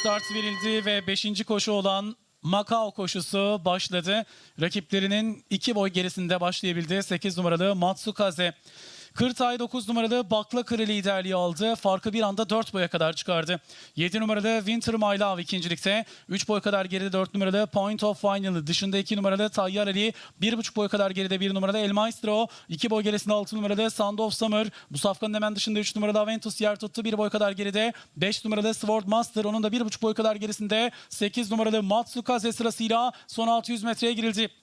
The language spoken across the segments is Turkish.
Start verildi ve 5. koşu olan Macao koşusu başladı. Rakiplerinin 2 boy gerisinde başlayabildi. 8 numaralı Matsukaze. Kırtay 9 numaralı Bakla Kırı liderliği aldı. Farkı bir anda 4 boya kadar çıkardı. 7 numaralı Winter My Love ikincilikte. 3 boy kadar geride 4 numaralı Point of Final. Dışında 2 numaralı Tayyar Ali. 1,5 boy kadar geride 1 numaralı El Maestro. 2 boy gerisinde 6 numaralı Sound of Summer. Bu safkanın hemen dışında 3 numaralı Aventus yer tuttu. 1 boy kadar geride. 5 numaralı Sword Master. Onun da 1,5 boy kadar gerisinde. 8 numaralı Matsukaze sırasıyla son 600 metreye girildi.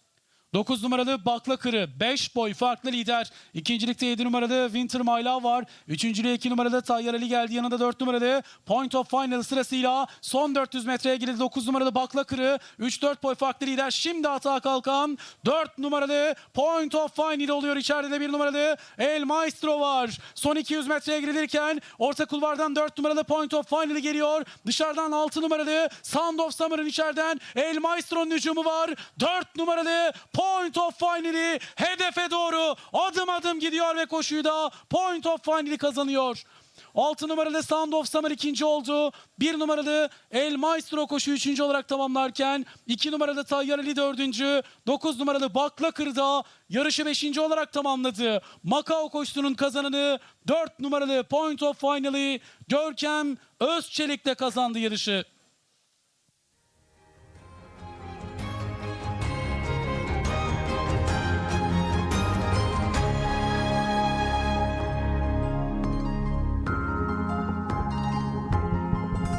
9 numaralı Bakla Kırı 5 boy farklı lider. İkincilikte 7 numaralı Winter Love var. Üçüncülüğe 2 numaralı Tayyar Ali geldi. Yanında 4 numaralı Point of Final sırasıyla son 400 metreye girildi. 9 numaralı Bakla Kırı 3-4 boy farklı lider. Şimdi atağa kalkan 4 numaralı Point of Final oluyor. İçeride de 1 numaralı El Maestro var. Son 200 metreye girilirken orta kulvardan 4 numaralı Point of Final geliyor. Dışarıdan 6 numaralı Sound of Summer'ın içeriden El Maestro'nun hücumu var. 4 numaralı Point of Final'i hedefe doğru adım adım gidiyor ve koşuyu da Point of Final'i kazanıyor. 6 numaralı Sound of Summer ikinci oldu. 1 numaralı El Maestro koşu üçüncü olarak tamamlarken 2 numaralı Tayyar Ali dördüncü. 9 numaralı Bakla Kırda yarışı beşinci olarak tamamladı. Macao koşusunun kazananı 4 numaralı Point of Final'i Görkem Özçelik'le kazandı yarışı.